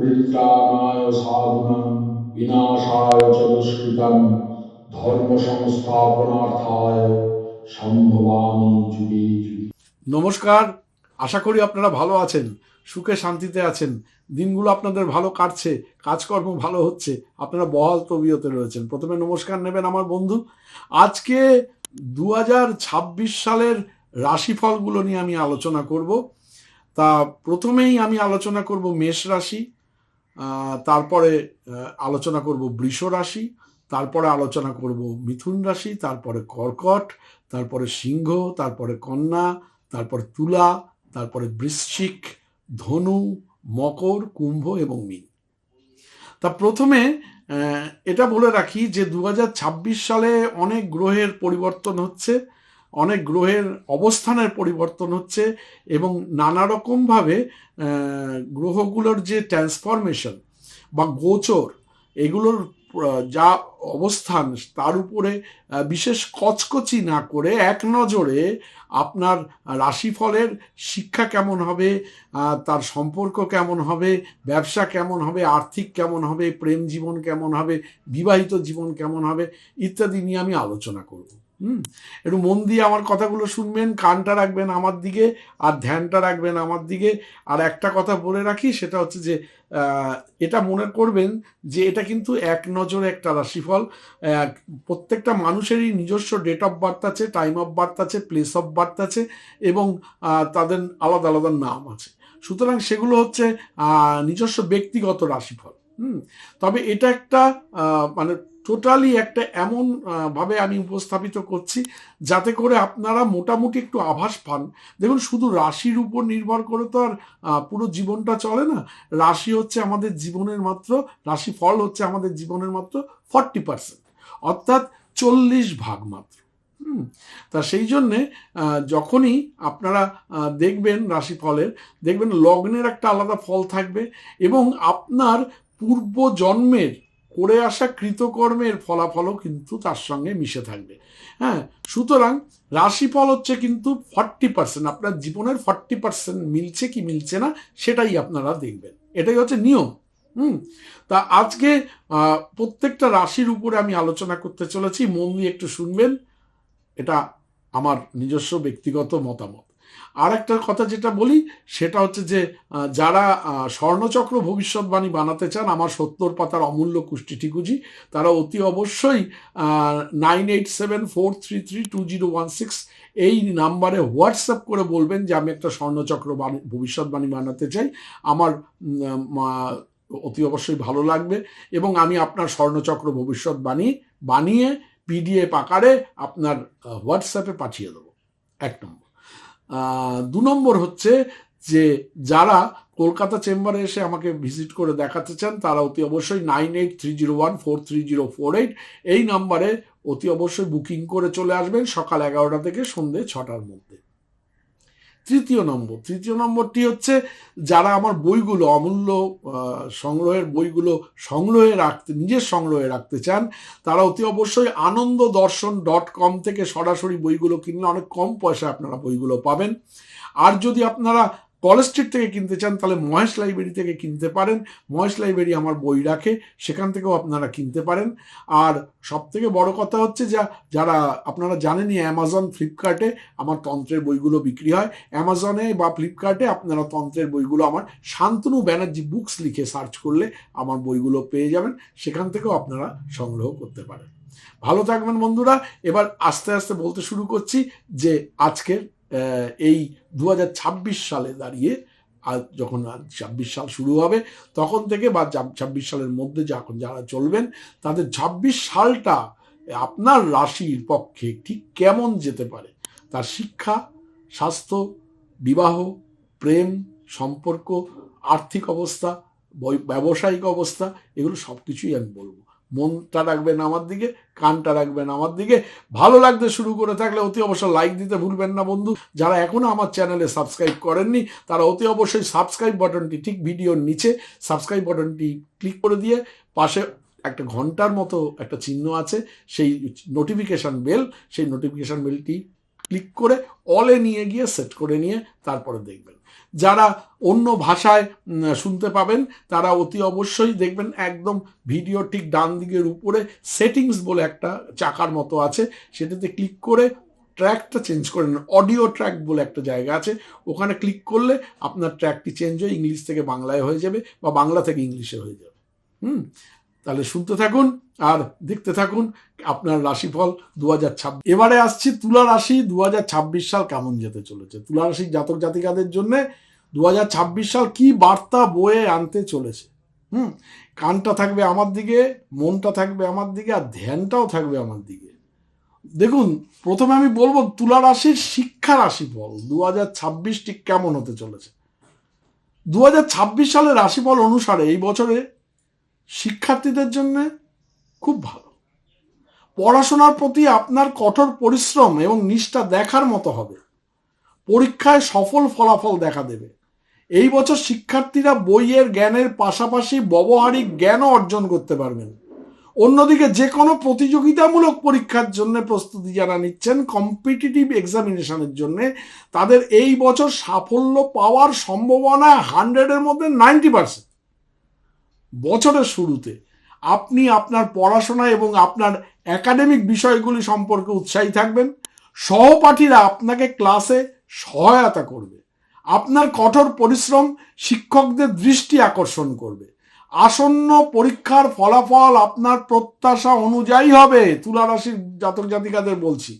পরিত্রাণায় সাধুনাং বিনাশায় চ ধর্ম সংস্থাপনার্থায় সম্ভবামি যুগে নমস্কার, আশা করি আপনারা ভালো আছেন, সুখে শান্তিতে আছেন, দিনগুলো আপনাদের ভালো কাটছে, কাজকর্ম ভালো হচ্ছে, আপনারা বহাল তবিয়তে রয়েছেন। প্রথমে নমস্কার নেবেন আমার বন্ধু। আজকে দু হাজার ছাব্বিশ সালের রাশিফলগুলো নিয়ে আমি আলোচনা করব। তা প্রথমেই আমি আলোচনা করব মেষ রাশি। তারপরে আলোচনা করব বৃষ রাশি, তারপরে আলোচনা করব মিথুন রাশি, তারপরে কর্কট, তারপরে সিংহ, তারপরে কন্যা, তারপরে তুলা, তারপরে বৃশ্চিক, ধনু, মকর, কুম্ভ এবং মীন। তা প্রথমে এটা বলে রাখি যে দু হাজার ছাব্বিশ সালে অনেক গ্রহের পরিবর্তন হচ্ছে। অনেক গ্রহের অবস্থানের পরিবর্তন হচ্ছে এবং নানা রকমভাবে গ্রহগুলোর যে ট্রান্সফরমেশন বা গোচর, এগুলোর যা অবস্থান, তার উপরে বিশেষ কচকচি না করে এক নজরে আপনার রাশিফলের শিক্ষা কেমন হবে তার সম্পর্ক কেমন হবে, ব্যবসা কেমন হবে, আর্থিক কেমন হবে, প্রেম জীবন কেমন হবে, বিবাহিত জীবন কেমন হবে, ইত্যাদি নিয়ে আমি আলোচনা করব। হুম, একটু মন দিয়ে আমার কথাগুলো শুনবেন, কানটা রাখবেন আমার দিকে আর ধ্যানটা রাখবেন আমার দিকে। আর একটা কথা বলে রাখি, সেটা হচ্ছে যে এটা মনে করবেন যে, এটা কিন্তু এক নজরে একটা রাশিফল। প্রত্যেকটা মানুষেরই নিজস্ব ডেট অফ বার্থ আছে টাইম অফ বার্থ আছে প্লেস অফ বার্থ আছে এবং তাদের আলাদা আলাদা নাম আছে। সুতরাং সেগুলো হচ্ছে নিজস্ব ব্যক্তিগত রাশিফল। হুম, তবে এটা একটা মানে টোটালি একটা এমন ভাবে আমি উপস্থাপিত করছি যাতে করে আপনারা মোটামুটি একটু আভাস পান। দেখুন, শুধু রাশির উপর নির্ভর করে তো আর পুরো জীবনটা চলে না। রাশি হচ্ছে আমাদের জীবনের মাত্র রাশি ফল হচ্ছে আমাদের জীবনের মাত্র ফর্টি পার্সেন্ট অর্থাৎ চল্লিশ ভাগ মাত্র। তা সেই জন্যে যখনই আপনারা দেখবেন রাশিফলের, দেখবেন লগ্নের একটা আলাদা ফল থাকবে এবং আপনার পূর্ব জন্মের করে আসা কৃতকর্মের ফলাফলও কিন্তু তার সঙ্গে মিশে থাকবে। হ্যাঁ সুতরাং রাশিফল হচ্ছে কিন্তু ফর্টি পার্সেন্ট আপনার জীবনের ফর্টি পার্সেন্ট মিলছে কি মিলছে না সেটাই আপনারা দেখবেন। এটাই হচ্ছে নিয়ম। হুম, তা আজকে প্রত্যেকটা রাশির উপরে আমি আলোচনা করতে চলেছি, মন দিয়ে একটু শুনবেন। এটা আমার নিজস্ব ব্যক্তিগত মতামত। আর একটা কথা যেটা বলি, সেটা হচ্ছে যে যারা স্বর্ণচক্র ভবিষ্যৎবাণী বানাতে চান, আমার সত্তর পাতার অমূল্য কুষ্টি ঠিকুজি তারা অতি অবশ্যই nine eight seven four three three two zero one six এই নাম্বারে হোয়াটসঅ্যাপ করে বলবেন যে, আমি একটা স্বর্ণচক্র বাণী- ভবিষ্যৎবাণী বানাতে চাই। আমার অতি অবশ্যই ভালো লাগবে এবং আমি আপনার স্বর্ণচক্র ভবিষ্যৎবাণী বানিয়ে পিডিএফ আকারে আপনার হোয়াটসঅ্যাপে পাঠিয়ে দেবো। এক নম্বর। দু নম্বর হচ্ছে যে যারা কলকাতা চেম্বারে এসে আমাকে ভিজিট করে দেখাতে চান, তারা অতি অবশ্যই nine eight three zero one four three zero four eight এই নাম্বারে অতি অবশ্যই বুকিং করে চলে আসবেন সকাল এগারোটা থেকে সন্ধে ছটার মধ্যে। তৃতীয় নম্বর। তৃতীয় নম্বরটি হচ্ছে যারা আমার বইগুলো অমূল্য সংগ্রহের বইগুলো সংগ্রহে রাখতে, নিজের সংগ্রহে রাখতে চান, তারা অতি অবশ্যই আনন্দ দর্শন ডট কম থেকে সরাসরি বইগুলো কিনলে অনেক কম পয়সায় আপনারা বইগুলো পাবেন। আর যদি আপনারা কলেজ স্ট্রিট থেকে কিনতে চান, তাহলে মহেশ লাইব্রেরি থেকে কিনতে পারেন। মহেশ লাইব্রেরি আমার বই রাখে, সেখান থেকেও আপনারা কিনতে পারেন। আর সব থেকে বড় কথা হচ্ছে যা, যারা আপনারা জানেনই অ্যামাজন ফ্লিপকার্টে আমার তন্ত্রের বইগুলো বিক্রি হয়। অ্যামাজনে বা ফ্লিপকার্টে আপনারা তন্ত্রের বইগুলো, আমার শান্তনু ব্যানার্জি বুকস লিখে সার্চ করলে আমার বইগুলো পেয়ে যাবেন। সেখান থেকেও আপনারা সংগ্রহ করতে পারেন। ভালো থাকবেন বন্ধুরা। এবার আস্তে আস্তে বলতে শুরু করছি যে আজকের এই দু হাজার ছাব্বিশ সালে দাঁড়িয়ে আর যখন ছাব্বিশ সাল শুরু হবে, তখন থেকে বা ছাব্বিশ সালের মধ্যে যখন যারা চলবেন, তাদের ছাব্বিশ সালটা আপনার রাশির পক্ষে ঠিক কেমন যেতে পারে? তার শিক্ষা, স্বাস্থ্য, বিবাহ, প্রেম, সম্পর্ক, আর্থিক অবস্থা ব্যবসায়িক অবস্থা, এগুলো সব কিছুই আমি বলব। মনটা রাখবেন আমার দিকে, কানটা রাখবেন আমার দিকে। ভালো লাগতে শুরু করে থাকলে অতি অবশ্যই লাইক দিতে ভুলবেন না বন্ধু। যারা এখনও আমার চ্যানেলে সাবস্ক্রাইব করেননি, তারা অতি অবশ্যই সাবস্ক্রাইব বাটনটি ঠিক ভিডিওর নিচে সাবস্ক্রাইব বাটনটি ক্লিক করে দিয়ে পাশে একটা ঘণ্টার মতো একটা চিহ্ন আছে, সেই নোটিফিকেশন বেল সেই নোটিফিকেশন বেলটি ক্লিক করে অলে নিয়ে গিয়ে সেট করে নিয়ে তারপরে দেখবেন। যারা অন্য ভাষায় শুনতে পাবেন, তারা অতি অবশ্যই দেখবেন একদম ভিডিও ঠিক ডান দিকের উপরে সেটিংস বলে একটা চাকার মতো আছে। সেটাতে ক্লিক করে ট্র্যাকটা চেঞ্জ করে নেন। অডিও ট্র্যাক বলে একটা জায়গা আছে। ওখানে ক্লিক করলে আপনার ট্র্যাকটি চেঞ্জ হয়ে ইংলিশ থেকে বাংলায় হয়ে যাবে বা বাংলা থেকে ইংলিশে হয়ে যাবে। হুম? তাহলে শুনতে থাকুন আর দেখতে থাকুন আপনার রাশিফল দু হাজার ছাব্বিশ। এবারে আসছি তুলা রাশি দু হাজার ছাব্বিশ সাল কেমন যেতে চলেছে? তুলা রাশির জাতক জাতিকাদের জন্য দু হাজার ছাব্বিশ সাল কি বার্তা বয়ে আনতে চলেছে? হুম, কানটা থাকবে আমার দিকে, মনটা থাকবে আমার দিকে আর ধ্যানটাও থাকবে আমার দিকে। দেখুন, প্রথমে আমি বলব তুলা রাশির শিক্ষা রাশিফল দু হাজার ছাব্বিশটি কেমন হতে চলেছে? দু হাজার ছাব্বিশ সালের রাশিফল অনুসারে এই বছরে শিক্ষার্থীদের জন্য খুব ভালো। পড়াশোনার প্রতি আপনার কঠোর পরিশ্রম এবং নিষ্ঠা দেখার মতো হবে। পরীক্ষায় সফল ফলাফল দেখা দেবে। এই বছর শিক্ষার্থীরা বইয়ের জ্ঞানের পাশাপাশি ব্যবহারিক জ্ঞানও অর্জন করতে পারবেন। অন্যদিকে যে কোনো প্রতিযোগিতামূলক পরীক্ষার জন্য প্রস্তুতি যারা নিচ্ছেন কম্পিটিটিভ এক্সামিনেশনের জন্য, তাদের এই বছর সাফল্য পাওয়ার সম্ভাবনা হান্ড্রেডের মধ্যে নাইনটি পার্সেন্ট বছরের শুরুতে আপনি আপনার পড়াশোনা এবং আপনার একাডেমিক বিষয়গুলি সম্পর্কে উৎসাহী থাকবেন। সহপাঠীরা আপনাকে ক্লাসে সহায়তা করবে। আপনার কঠোর পরিশ্রম শিক্ষকদের দৃষ্টি আকর্ষণ করবে। আসন্ন পরীক্ষার ফলাফল আপনার প্রত্যাশা অনুযায়ী হবে তুলা রাশির জাতক জাতিকাদের বলছি।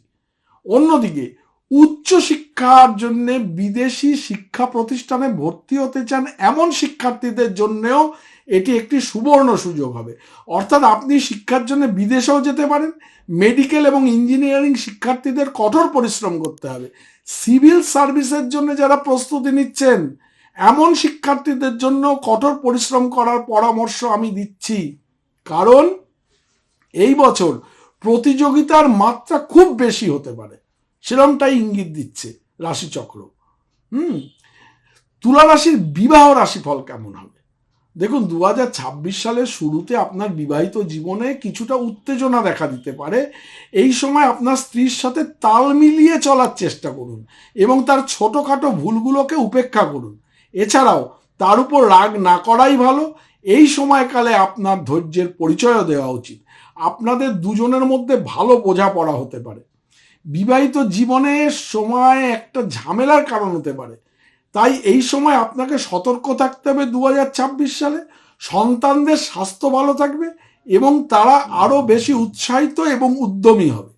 অন্যদিকে, উচ্চ শিক্ষার জন্য বিদেশি শিক্ষা প্রতিষ্ঠানে ভর্তি হতে চান এমন শিক্ষার্থীদের জন্যেও এটি একটি সুবর্ণ সুযোগ হবে। অর্থাৎ আপনি শিক্ষার জন্য বিদেশেও যেতে পারেন, মেডিকেল এবং ইঞ্জিনিয়ারিং শিক্ষার্থীদের কঠোর পরিশ্রম করতে হবে। সিভিল সার্ভিসের জন্য যারা প্রস্তুতি নিচ্ছেন, এমন শিক্ষার্থীদের জন্য কঠোর পরিশ্রম করার পরামর্শ আমি দিচ্ছি। কারণ এই বছর প্রতিযোগিতার মাত্রা খুব বেশি হতে পারে। সেরমটাই ইঙ্গিত দিচ্ছে রাশিচক্র। হুম? তুলা রাশির বিবাহ রাশিফল কেমন হবে? দেখুন দু হাজার ছাব্বিশ সালের শুরুতে আপনার বিবাহিত জীবনে কিছুটা উত্তেজনা দেখা দিতে পারে। এই সময় আপনার স্ত্রীর সাথে তাল মিলিয়ে চলার চেষ্টা করুন এবং তার ছোটোখাটো ভুলগুলোকে উপেক্ষা করুন। এছাড়াও, তার উপর রাগ না করাই ভালো। এই সময়কালে আপনার ধৈর্যের পরিচয়ও দেওয়া উচিত। আপনাদের দুজনের মধ্যে ভালো বোঝাপড়া হতে পারে। বিবাহিত জীবনে সময় একটা ঝামেলার কারণ হতে পারে। তাই এই সময় আপনাকে সতর্ক থাকতে হবে দু হাজার ছাব্বিশ সালে। সন্তানদের স্বাস্থ্য ভালো থাকবে এবং তারা আরও বেশি উৎসাহিত এবং উদ্যমী হবে।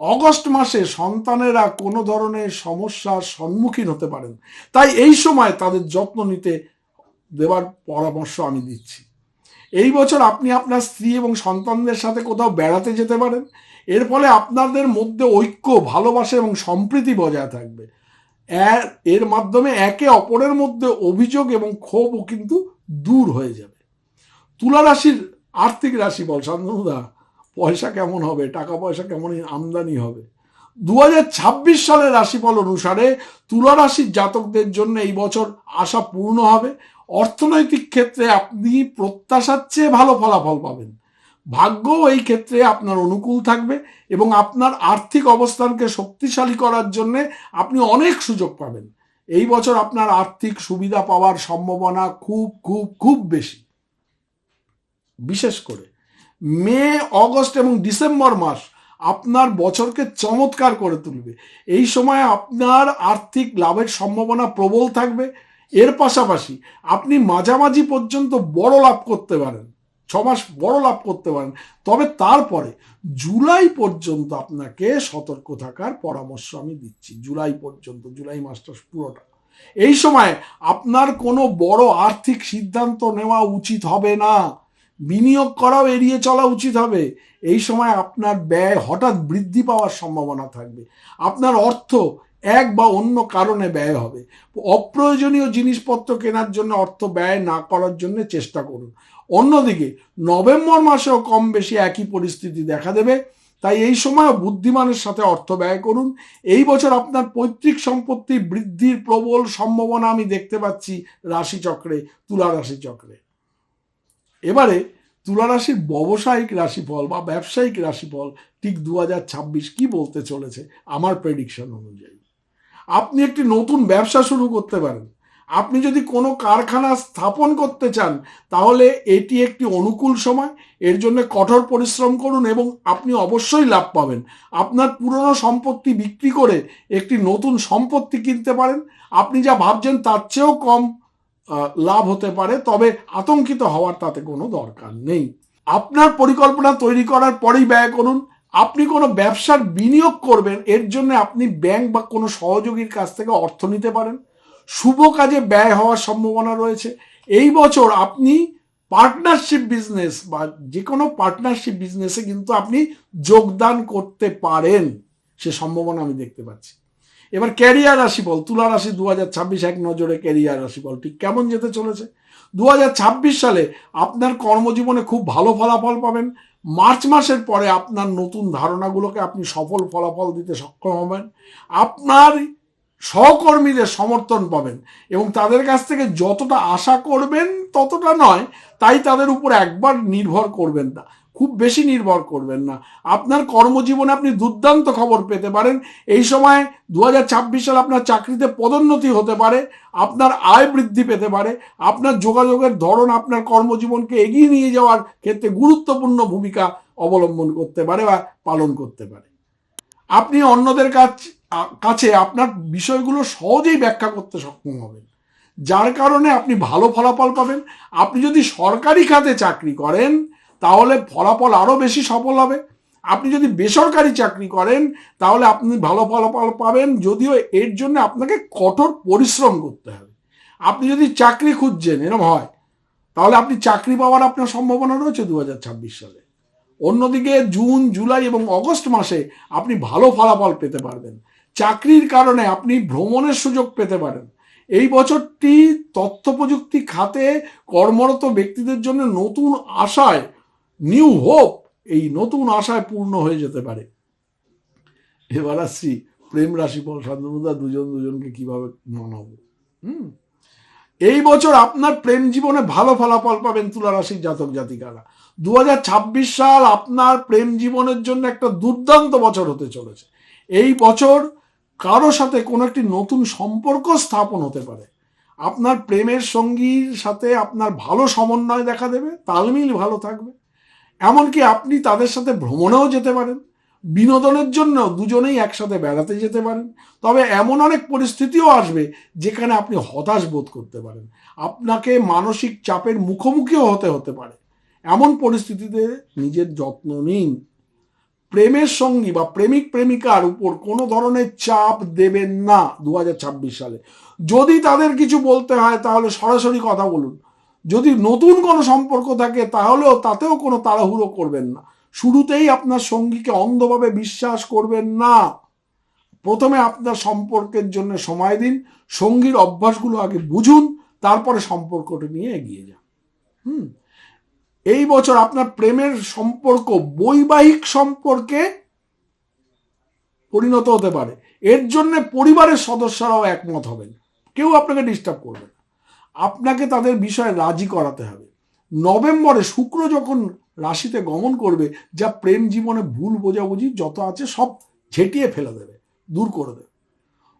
অগস্ট মাসে সন্তানেরা কোনো ধরনের সমস্যার সম্মুখীন হতে পারেন তাই এই সময় তাদের যত্ন নিতে দেওয়ার পরামর্শ আমি দিচ্ছি। এই বছর আপনি আপনার স্ত্রী এবং সন্তানদের সাথে কোথাও বেড়াতে যেতে পারেন। এর ফলে আপনাদের মধ্যে ঐক্য, ভালোবাসা এবং সম্প্রীতি বজায় থাকবে। এর মাধ্যমে একে অপরের মধ্যে অভিযোগ এবং ক্ষোভও কিন্তু দূর হয়ে যাবে। তুলা রাশির আর্থিক রাশি বল, শান্তনুদা, পয়সা কেমন হবে? টাকা পয়সা কেমন আমদানি হবে? দু হাজার ছাব্বিশ সালের রাশিফল অনুসারে তুলা রাশির জাতকদের জন্য এই বছর আশা পূর্ণ হবে। অর্থনৈতিক ক্ষেত্রে আপনি প্রত্যাশার চেয়ে ভালো ফলাফল পাবেন। ভাগ্যও এই ক্ষেত্রে আপনার অনুকূল থাকবে এবং আপনার আর্থিক অবস্থানকে শক্তিশালী করার জন্যে আপনি অনেক সুযোগ পাবেন। এই বছর আপনার আর্থিক সুবিধা পাওয়ার সম্ভাবনা খুব খুব খুব বেশি। বিশেষ করে মে, অগস্ট এবং ডিসেম্বর মাস আপনার বছরকে চমৎকার করে তুলবে। এই সময় আপনার আর্থিক লাভের সম্ভাবনা প্রবল থাকবে। এর পাশাপাশি আপনি মাঝামাঝি পর্যন্ত বড় লাভ করতে পারেন। ছ মাস বড় লাভ করতে পারেন। তবে তারপরে জুলাই পর্যন্ত আপনাকে সতর্ক থাকার পরামর্শ আমি দিচ্ছি। জুলাই পর্যন্ত, জুলাই মাসটা পুরোটা। এই সময় আপনার কোনো বড় আর্থিক সিদ্ধান্ত নেওয়া উচিত হবে না। বিনিয়োগ করাও এড়িয়ে চলা উচিত হবে। এই সময় আপনার ব্যয় হঠাৎ বৃদ্ধি পাওয়ার সম্ভাবনা থাকবে। আপনার অর্থ এক বা অন্য কারণে ব্যয় হবে। অপ্রয়োজনীয় জিনিসপত্র কেনার জন্য অর্থ ব্যয় না করার জন্য চেষ্টা করুন। অন্যদিকে, নভেম্বর মাসেও কম বেশি একই পরিস্থিতি দেখা দেবে। তাই এই সময় বুদ্ধিমানের সাথে অর্থ ব্যয় করুন। এই বছর আপনার পৈতৃক সম্পত্তি বৃদ্ধির প্রবল সম্ভাবনা আমি দেখতে পাচ্ছি রাশিচক্রে, তুলা রাশিচক্রে। এবারে তুলা রাশির ব্যবসায়িক রাশিফল বা ব্যবসায়িক রাশিফল ঠিক দু কি বলতে চলেছে আমার প্রেডিকশন অনুযায়ী। আপনি একটি নতুন ব্যবসা শুরু করতে পারেন। আপনি যদি কোনো কারখানা স্থাপন করতে চান, তাহলে এটি একটি অনুকূল সময়। এর জন্য কঠোর পরিশ্রম করুন এবং আপনি অবশ্যই লাভ পাবেন। আপনার পুরনো সম্পত্তি বিক্রি করে একটি নতুন সম্পত্তি কিনতে পারেন। আপনি যা ভাবছেন তার চেয়েও কম লাভ হতে পারে, তবে আতঙ্কিত হওয়ার তাতে কোনো দরকার নেই। আপনার পরিকল্পনা তৈরি করার পরেই ব্যয় করুন। আপনি কোনো ব্যবসার বিনিয়োগ করবেন, এর জন্য আপনি ব্যাংক বা কোনো সহযোগীর কাছ থেকে অর্থ নিতে পারেন। শুভ কাজে ব্যয় হওয়ার সম্ভাবনা রয়েছে। এই বছর আপনি পার্টনারশিপ বিজনেস বা যে কোনো পার্টনারশিপ বিজনেসে কিন্তু আপনি যোগদান করতে পারেন, সে সম্ভাবনা আমি দেখতে পাচ্ছি। এবার ক্যারিয়ার রাশিফল, তুলা রাশি দু এক নজরে ক্যারিয়ার রাশিফল, ঠিক কেমন যেতে চলেছে? দু হাজার ছাব্বিশ সালে আপনার কর্মজীবনে খুব ভালো ফলাফল পাবেন। মার্চ মাসের পরে আপনার নতুন ধারণাগুলোকে আপনি সফল ফলাফল দিতে সক্ষম হবেন। আপনার সহকর্মীদের সমর্থন পাবেন এবং তাদের কাছ থেকে যতটা আশা করবেন ততটা নয়, তাই তাদের উপর একবার নির্ভর করবেন না। খুব বেশি নির্ভর করবেন না। আপনার কর্মজীবনে আপনি দুর্দান্ত খবর পেতে পারেন। এই সময় দু সালে আপনার চাকরিতে পদোন্নতি হতে পারে, আপনার আয় বৃদ্ধি পেতে পারে, আপনার যোগাযোগের ধরন আপনার কর্মজীবনকে এগিয়ে নিয়ে যাওয়ার ক্ষেত্রে গুরুত্বপূর্ণ ভূমিকা অবলম্বন করতে পারে বা পালন করতে পারে। আপনি অন্যদের কাছ কাছে আপনার বিষয়গুলো সহজেই ব্যাখ্যা করতে সক্ষম হবেন। যার কারণে আপনি ভালো ফলাফল পাবেন। আপনি যদি সরকারি খাতে চাকরি করেন, তাহলে ফলাফল আরও বেশি সফল হবে। আপনি যদি বেসরকারি চাকরি করেন, তাহলে আপনি ভালো ফলাফল পাবেন। যদিও এর জন্য আপনাকে কঠোর পরিশ্রম করতে হবে। আপনি যদি চাকরি খুঁজছেন এরকম হয়, তাহলে আপনি চাকরি পাওয়ার আপনার সম্ভাবনা রয়েছে দু হাজার ছাব্বিশ সালে। অন্যদিকে জুন, জুলাই এবং অগস্ট মাসে আপনি ভালো ফলাফল পেতে পারবেন। চাকরির কারণে আপনি ভ্রমণের সুযোগ পেতে পারেন। এই বছরটি তথ্য প্রযুক্তি খাতে কর্মরত ব্যক্তিদের জন্য নতুন আশায় নিউ হোপ এই নতুন আশায় পূর্ণ হয়ে যেতে পারে। এবার আসছি প্রেম রাশিফল শান্তনুদা দুজন দুজনকে কীভাবে মানাবো। হুম। এই বছর আপনার প্রেম জীবনে ভালো ফলাফল পাবেন তুলা রাশির জাতক জাতিকারা। দু হাজার ছাব্বিশ সাল আপনার প্রেম জীবনের জন্য একটা দুর্দান্ত বছর হতে চলেছে। এই বছর কারও সাথে কোনো একটি নতুন সম্পর্ক স্থাপন হতে পারে। আপনার প্রেমের সঙ্গীর সাথে আপনার ভালো সমন্বয় দেখা দেবে, তালমিল ভালো থাকবে। এমনকি আপনি তাদের সাথে ভ্রমণেও যেতে পারেন। বিনোদনের জন্য দুজনেই একসাথে বেড়াতে যেতে পারেন। তবে এমন অনেক পরিস্থিতিও আসবে যেখানে আপনি হতাশ বোধ করতে পারেন। আপনাকে মানসিক চাপের মুখোমুখিও হতে হতে পারে। এমন পরিস্থিতিতে নিজের যত্ন নিন। প্রেমের সঙ্গী বা প্রেমিক প্রেমিকার উপর কোনো ধরনের চাপ দেবেন না দু হাজার ছাব্বিশ সালে। যদি তাদের কিছু বলতে হয়, তাহলে সরাসরি কথা বলুন। যদি নতুন কোনো সম্পর্ক থাকে, তাহলেও তাতেও কোনো তাড়াহুড়ো করবেন না। শুরুতেই আপনার সঙ্গীকে অন্ধভাবে বিশ্বাস করবেন না। প্রথমে আপনার সম্পর্কের জন্য সময় দিন, সঙ্গীর অভ্যাসগুলো আগে বুঝুন, তারপরে সম্পর্কটা নিয়ে এগিয়ে যান। হুম? এই বছর আপনার প্রেমের সম্পর্ক, বৈবাহিক সম্পর্কে পরিণত হতে পারে। এর জন্য পরিবারের সদস্যরাও একমত হবেন। কেউ আপনাকে ডিস্টার্ব করবে আপনাকে তাদের বিষয়ে রাজি করাতে হবে। নভেম্বরে শুক্র যখন রাশিতে গমন করবে, যা প্রেম জীবনে ভুল বোঝাবুঝি যত আছে সব ঝেঁটিয়ে ফেলে দেবে, দূর করে দেবে।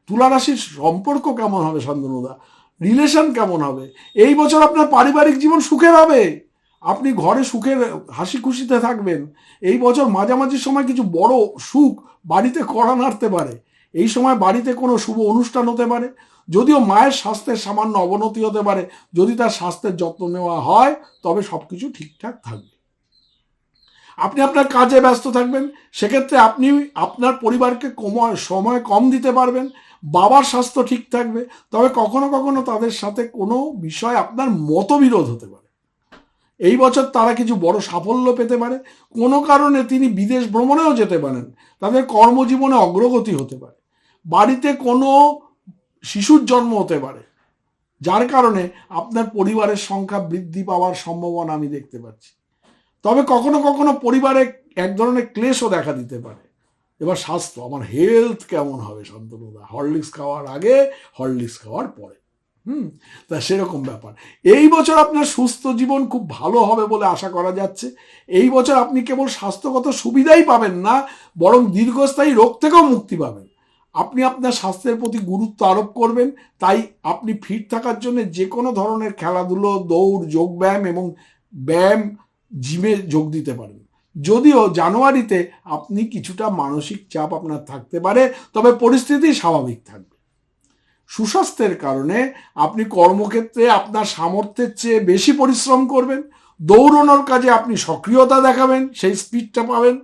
তুলা রাশির সম্পর্ক কেমন হবে শান্তনুদা? রিলেশন কেমন হবে? এই বছর আপনার পারিবারিক জীবন সুখের হবে। আপনি ঘরে সুখের হাসি খুশিতে থাকবেন। এই বছর মাঝামাঝি সময় কিছু বড় সুখ বাড়িতে করা নাড়তে পারে। এই সময় বাড়িতে কোনো শুভ অনুষ্ঠান হতে পারে। যদিও মায়ের স্বাস্থ্যের সামান্য অবনতি হতে পারে। যদি তার স্বাস্থ্যের যত্ন নেওয়া হয়, তবে সব কিছু ঠিকঠাক থাকবে। আপনি আপনার কাজে ব্যস্ত থাকবেন। সেক্ষেত্রে আপনি আপনার পরিবারকে কম- সময় কম দিতে পারবেন। বাবার স্বাস্থ্য ঠিক থাকবে। তবে কখনো কখনো তাদের সাথে কোনো বিষয় আপনার মতবিরোধ হতে পারে। এই বছর তারা কিছু বড় সাফল্য পেতে পারে। কোনো কারণে তিনি বিদেশ ভ্রমণেও যেতে পারেন। তাদের কর্মজীবনে অগ্রগতি হতে পারে। বাড়িতে কোনো শিশুর জন্ম হতে পারে। যার কারণে আপনার পরিবারের সংখ্যা বৃদ্ধি পাওয়ার সম্ভাবনা আমি দেখতে পাচ্ছি। তবে কখনো কখনো পরিবারে এক ধরনের ক্লেশও দেখা দিতে পারে। এবার স্বাস্থ্য, আমার হেলথ কেমন হবে? শান্তনুদা হরলিক্স খাওয়ার আগে হরলিক্স খাওয়ার পরে। হুম, তা সেরকম ব্যাপার। এই বছর আপনার সুস্থ জীবন খুব ভালো হবে বলে আশা করা যাচ্ছে। এই বছর আপনি কেবল স্বাস্থ্যগত সুবিধাই পাবেন না, বরং দীর্ঘস্থায়ী রোগ থেকেও মুক্তি পাবেন। আপনি আপনার স্বাস্থ্যের প্রতি গুরুত্ব আরোপ করবেন, তাই আপনি ফিট থাকার জন্য যে কোনো ধরনের খেলাধুলো, দৌড়, যোগব্যায়াম এবং ব্যায়াম জিমে যোগ দিতে পারেন। যদিও জানুয়ারিতে আপনি কিছুটা মানসিক চাপ আপনার থাকতে পারে, তবে পরিস্থিতি স্বাভাবিক থাকবে। সুস্বাস্থ্যের কারণে আপনি কর্মক্ষেত্রে আপনার সামর্থ্যের চেয়ে বেশি পরিশ্রম করবেন, দৌড়ানোর কাজে আপনি সক্রিয়তা দেখাবেন, সেই স্পিডটা পাবেন।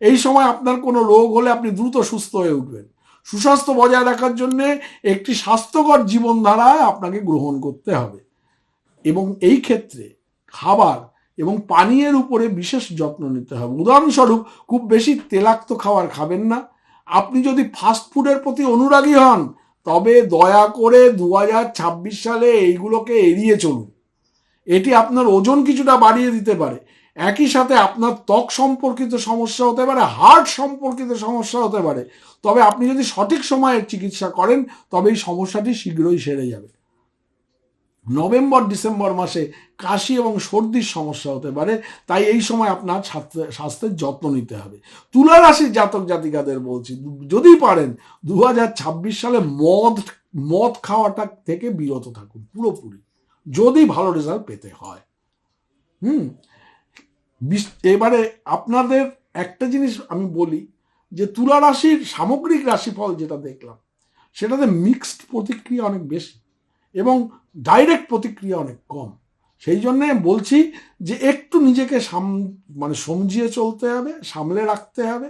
এই সময় আপনার কোনো রোগ হলে আপনি দ্রুত সুস্থ হয়ে উঠবেন। সুস্বাস্থ্য বজায় রাখার জন্যে একটি স্বাস্থ্যকর জীবনধারা আপনাকে গ্রহণ করতে হবে। এবং এই ক্ষেত্রে খাবার এবং পানীয়ের উপরে বিশেষ যত্ন নিতে হবে। উদাহরণস্বরূপ, খুব বেশি তেলাক্ত খাবার খাবেন না। আপনি যদি ফাস্ট ফুডের প্রতি অনুরাগী হন তবে দয়া করে দু হাজার ছাব্বিশ সালে এইগুলোকে এড়িয়ে চলুন। এটি আপনার ওজন কিছুটা বাড়িয়ে দিতে পারে। একই সাথে আপনার ত্বক সম্পর্কিত সমস্যা হতে পারে, হার্ট সম্পর্কিত সমস্যা হতে পারে। তবে আপনি যদি সঠিক সময়ে চিকিৎসা করেন, তবে এই সমস্যাটি শীঘ্রই সেরে যাবে। নভেম্বর, ডিসেম্বর মাসে কাশি এবং সর্দির সমস্যা হতে পারে, তাই এই সময় আপনার স্বাস্থ্যের যত্ন নিতে হবে। তুলা রাশির জাতক জাতিকাদের বলছি, যদি পারেন দু হাজার ছাব্বিশ সালে মদ মদ খাওয়াটা থেকে বিরত থাকুন, পুরোপুরি। যদি ভালো রেজাল্ট পেতে হয়। হুম? এবারে আপনাদের একটা জিনিস আমি বলি, যে তুলা রাশির সামগ্রিক রাশিফল যেটা দেখলাম, সেটাতে মিক্সড প্রতিক্রিয়া অনেক বেশি। এবং ডাইরেক্ট প্রতিক্রিয়া অনেক কম। সেই জন্যে বলছি যে একটু নিজেকে সাম মানে সমঝিয়ে চলতে হবে, সামলে রাখতে হবে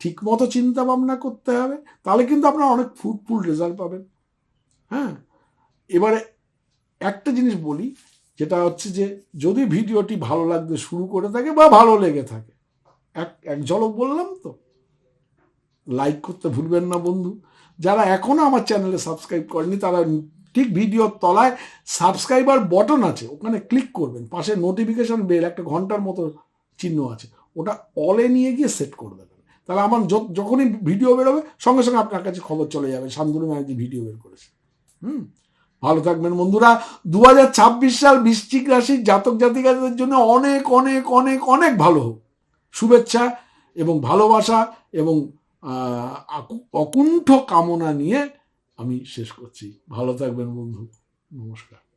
ঠিক মতো চিন্তা ভাবনা করতে হবে, তাহলে কিন্তু আপনারা অনেক ফ্রুটফুল রেজাল্ট পাবেন। হ্যাঁ? এবারে একটা জিনিস বলি, যেটা হচ্ছে যে যদি ভিডিওটি ভালো লাগতে শুরু করে থাকে বা ভালো লেগে থাকে, এক এক ঝলক বললাম তো? লাইক করতে ভুলবেন না বন্ধু। যারা এখনও আমার চ্যানেলে সাবস্ক্রাইব করেনি তারা ঠিক ভিডিওর তলায় সাবস্ক্রাইবার বটন আছে, ওখানে ক্লিক করবেন, পাশে নোটিফিকেশন বেল একটা ঘণ্টার মতো চিহ্ন আছে, ওটা অলে নিয়ে গিয়ে সেট করে দেবেন। তাহলে আমার যখনই ভিডিও বেরোবে, সঙ্গে সঙ্গে আপনার কাছে খবর চলে যাবে, শান্তনু ব্যানার্জি ভিডিও বের করেছে। হুম? ভালো থাকবেন বন্ধুরা। দু হাজার ছাব্বিশ সাল বৃশ্চিক রাশির জাতক জাতিকাদের জন্য অনেক অনেক অনেক অনেক ভালো হোক। শুভেচ্ছা এবং ভালোবাসা এবং অকুণ্ঠ কামনা নিয়ে আমি শেষ করছি। ভালো থাকবেন বন্ধু। নমস্কার।